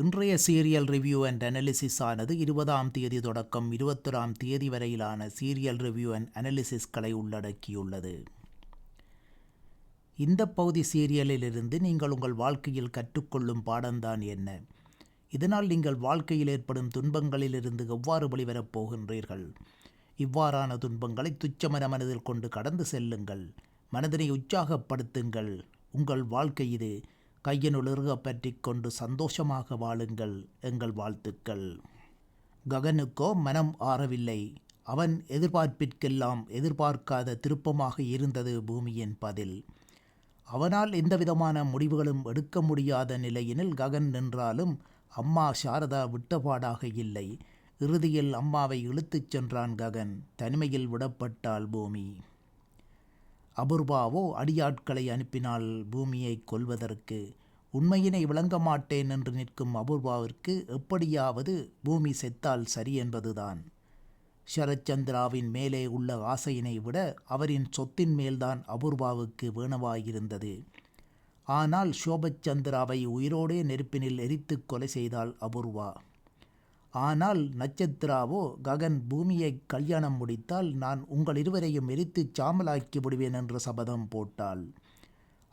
இன்றைய serial review and analysis ஆனது இருபதாம் தேதி தொடக்கம் இருபத்தொராம் தேதி வரையிலான சீரியல் ரிவ்யூ அண்ட் அனாலிசிஸ்களை உள்ளடக்கியுள்ளது. இந்த பகுதி சீரியலிலிருந்து நீங்கள் உங்கள் வாழ்க்கையில் கற்றுக்கொள்ளும் பாடம்தான் என்ன? இதனால் நீங்கள் வாழ்க்கையில் ஏற்படும் துன்பங்களிலிருந்து எவ்வாறு வெளிவரப் போகின்றீர்கள்? இவ்வாறான துன்பங்களை துச்சமன மனதில் கொண்டு கடந்து செல்லுங்கள். மனதினை உற்சாகப்படுத்துங்கள். உங்கள் வாழ்க்கை இது கையினுள் பற்றி கொண்டு சந்தோஷமாக வாழுங்கள் எங்கள் வாழ்த்துக்கள். ககனுக்கோ மனம் ஆறவில்லை. அவன் எதிர்பார்ப்பிற்கெல்லாம் எதிர்பார்க்காத திருப்பமாக இருந்தது பூமியின் பதில். அவனால் எந்தவிதமான முடிவுகளும் எடுக்க முடியாத நிலையினில் ககன் நின்றாலும் அம்மா சாரதா விட்டபாடாக இல்லை. இறுதியில் அம்மாவை இழுத்துச் சென்றான் ககன். தனிமையில் விடப்பட்டாள் பூமி. அபூர்வாவோ அடியாட்களை அனுப்பினால் பூமியை கொல்வதற்கு உண்மையினை விளங்க மாட்டேன் என்று நிற்கும் அபூர்வாவிற்கு எப்படியாவது பூமி செத்தால் சரி என்பதுதான். சரச்சந்திராவின் மேலே உள்ள ஆசையினை விட அவரின் சொத்தின் மேல்தான் அபூர்வாவுக்கு வேணவாயிருந்தது. ஆனால் சோபச்சந்திராவை உயிரோடே நெருப்பினில் எரித்து கொலை செய்தாள் அபூர்வா. ஆனால் நட்சத்திராவோ ககன் பூமியை கல்யாணம் முடித்தால் நான் உங்கள் இருவரையும் எரித்து சாமலாக்கி விடுவேன் என்று சபதம் போட்டாள்.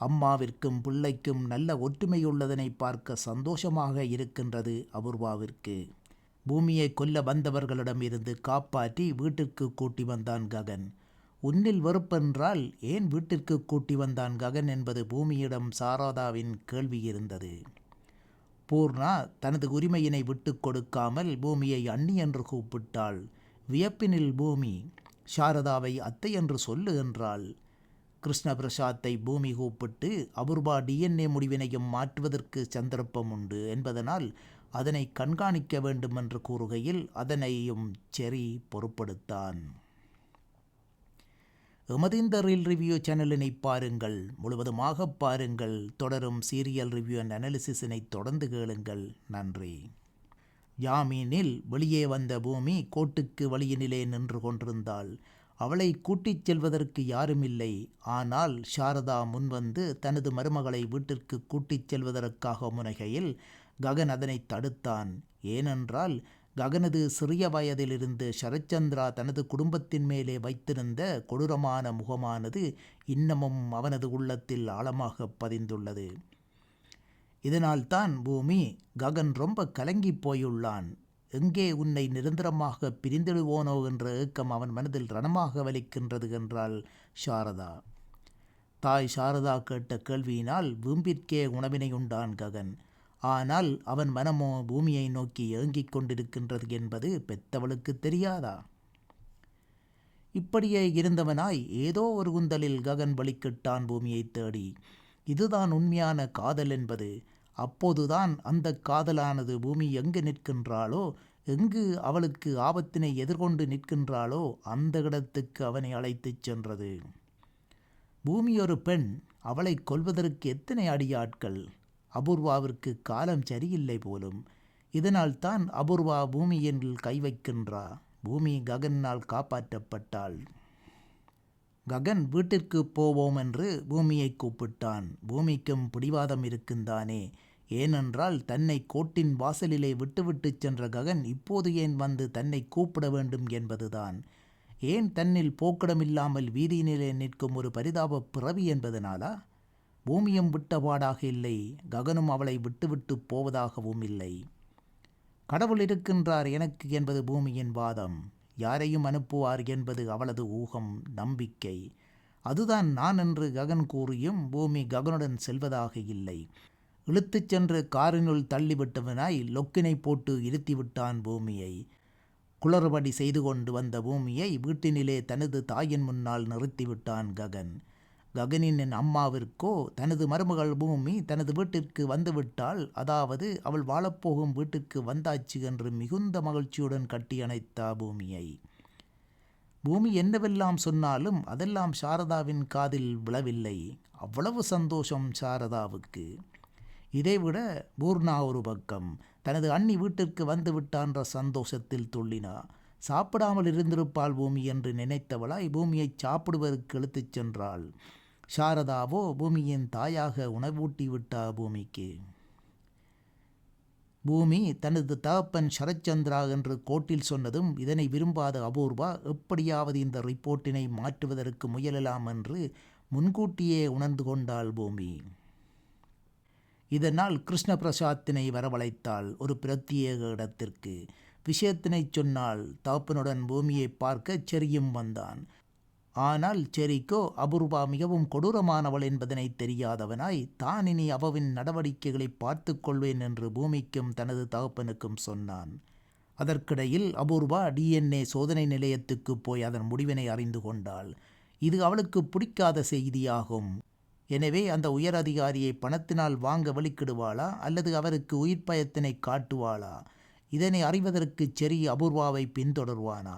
அம்மாவிற்கும் பிள்ளைக்கும் நல்ல ஒற்றுமையுள்ளதனை பார்க்க சந்தோஷமாக இருக்கின்றது அபூர்வாவிற்கு. பூமியை கொல்ல வந்தவர்களிடம் இருந்து காப்பாற்றி வீட்டிற்கு கூட்டி வந்தான் ககன். உன்னில் வெறுப்பென்றால் ஏன் வீட்டிற்கு கூட்டி வந்தான் ககன் என்பது பூமியிடம் சாரதாவின் கேள்வி இருந்தது. பூர்ணா தனது உரிமையினை விட்டு கொடுக்காமல் பூமியை அண்ணி என்று கூப்பிட்டாள். வியப்பினில் பூமி சாரதாவை அத்தை என்று சொல்லு என்றாள். கிருஷ்ண பிரசாத்தை பூமி கூப்பிட்டு அபூர்வா டிஎன்ஏ முடிவினையும் மாற்றுவதற்கு சந்தர்ப்பம் உண்டு என்பதனால் அதனை கண்காணிக்க வேண்டும் என்று கூறுகையில் அதனையும் செரி பொறுப்படுத்தான் எமது இந்த ரீல் ரிவ்யூ சேனலினை பாருங்கள் முழுவதுமாக பாருங்கள் தொடரும் சீரியல் ரிவ்யூ அண்ட் அனாலிசிஸினை தொடர்ந்து கேளுங்கள். நன்றி. யாமீனில் வெளியே வந்த பூமி கோட்டுக்கு வழியினிலே நின்று கொண்டிருந்தாள். அவளை கூட்டிச் செல்வதற்கு யாருமில்லை. ஆனால் சாரதா முன்வந்து தனது மருமகளை வீட்டிற்கு கூட்டிச் செல்வதற்காக முனைகையில் ககன் அதனை தடுத்தான். ஏனென்றால் ககனது சிறிய வயதிலிருந்து சரச்சந்திரா தனது குடும்பத்தின் மேலே வைத்திருந்த கொடூரமான முகமானது இன்னமும் அவனது உள்ளத்தில் ஆழமாக பதிந்துள்ளது. இதனால்தான் பூமி ககன் ரொம்ப கலங்கி போயுள்ளான். எங்கே உன்னை நிரந்தரமாக பிரிந்திடுவோனோ என்ற ஏக்கம் அவன் மனதில் ரணமாக வலிக்கின்றது என்றாள் சாரதா. தாய் சாரதா கேட்ட கேள்வியினால் வீம்பிற்கே உணவினை உண்டான் ககன். ஆனால் அவன் மனமோ பூமியை நோக்கி ஏங்கிக் கொண்டிருக்கின்றது என்பது பெத்தவளுக்கு தெரியாதா? இப்படியே இருந்தவனாய் ஏதோ ஒரு குந்தலில் ககன் வலிக்கிட்டான் பூமியை தேடி. இதுதான் உண்மையான காதல் என்பது. அப்போதுதான் அந்த காதலானது பூமி எங்கு நிற்கின்றாளோ எங்கு அவளுக்கு ஆபத்தினை எதிர்கொண்டு நிற்கின்றாளோ அந்த இடத்துக்கு அவனை அழைத்துச் சென்றது. பூமி ஒரு பெண் அவளை கொல்வதற்கு எத்தனை அடியாட்கள்? அபூர்வாவிற்கு காலம் சரியில்லை போலும் இதனால் தான் அபூர்வா பூமியின் கை வைக்கின்றா. பூமி ககனால் காப்பாற்றப்பட்டாள். ககன் வீட்டிற்கு போவோம் என்று பூமியை கூப்பிட்டான். பூமிக்கும் பிடிவாதம் இருக்குந்தானே ஏனென்றால் தன்னை கோட்டின் வாசலிலே விட்டுவிட்டு சென்ற ககன் இப்போது ஏன் வந்து தன்னை கூப்பிட வேண்டும் என்பதுதான். ஏன் தன்னில் போக்கிடமில்லாமல் வீதியினிலே நிற்கும் ஒரு பரிதாப பிறவி என்பதனாலா? பூமியும் விட்டபாடாக இல்லை ககனும் அவளை விட்டுவிட்டு போவதாகவும் இல்லை. கடவுள் இருக்கின்றார் எனக்கு என்பது பூமியின் வாதம் யாரையும் அனுப்புவார் என்பது அவளது ஊகம் நம்பிக்கை. அதுதான் நான் என்று ககன் கூறியும் பூமி ககனுடன் செல்வதாக இல்லை. இழுத்துச் சென்று காரினுள் தள்ளிவிட்டவனாய் லொக்கினை போட்டு இருத்திவிட்டான் பூமியை. குளறுபடி செய்து கொண்டு வந்த பூமியை வீட்டினிலே தனது தாயின் முன்னால் நிறுத்திவிட்டான் ககன். ககனின் அம்மாவிற்கோ தனது மருமகள் பூமி தனது வீட்டிற்கு வந்துவிட்டால் அதாவது அவள் வாழப்போகும் வீட்டுக்கு வந்தாச்சு என்று மிகுந்த மகிழ்ச்சியுடன் கட்டி அணைத்தா பூமியை. பூமி என்னவெல்லாம் சொன்னாலும் அதெல்லாம் சாரதாவின் காதில் விழவில்லை. அவ்வளவு சந்தோஷம் சாரதாவுக்கு. இதைவிட பூர்ணா ஒரு பக்கம் தனது அண்ணி வீட்டிற்கு வந்துவிட்டான்ற சந்தோஷத்தில் துள்ளினா சாப்பிடாமல் இருந்திருப்பாள் பூமி என்று நினைத்தவளாய் பூமியை சாப்பிடுவதற்கு இழுத்துச் சென்றாள். சாரதாவோ பூமியின் தாயாக உணவூட்டி விட்டா பூமிக்கு? பூமி தனது தகப்பன் சரச்சந்திரா என்று கோட்டில் சொன்னதும் இதனை விரும்பாத அபூர்வா எப்படியாவது இந்த ரிப்போர்ட்டினை மாற்றுவதற்கு முயலலாம் என்று முன்கூட்டியே உணர்ந்து கொண்டாள் பூமி. இதனால் கிருஷ்ண பிரசாத்தினை வரவழைத்தாள் ஒரு பிரத்யேக இடத்திற்கு. விஷயத்தினை சொன்னால் தகப்பனுடன் பூமியை பார்க்க செரியும் வந்தான். ஆனால் செரிக்கோ அபூர்வா மிகவும் கொடூரமானவள் என்பதனை தெரியாதவனாய் தான் இனி அவவின் நடவடிக்கைகளை பார்த்து கொள்வேன் என்று பூமிக்கும் தனது தகப்பனுக்கும் சொன்னான். அதற்கிடையில் அபூர்வா டிஎன்ஏ சோதனை நிலையத்துக்கு போய் அதன் முடிவினை அறிந்து கொண்டாள். இது அவளுக்கு பிடிக்காத செய்தியாகும். எனவே அந்த உயர் அதிகாரியை பணத்தினால் வாங்க வழிக்கிடுவாளா அல்லது அவருக்கு உயிர் பயத்தினை காட்டுவாளா? இதனை அறிவதற்கு செரி அபூர்வாவை பின்தொடர்வானா?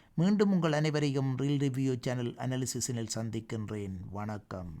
மீண்டும் உங்கள் அனைவரையும் ரீல் ரிவ்யூ சேனல் அனாலிசிஸினில் சந்திக்கின்றேன். வணக்கம்.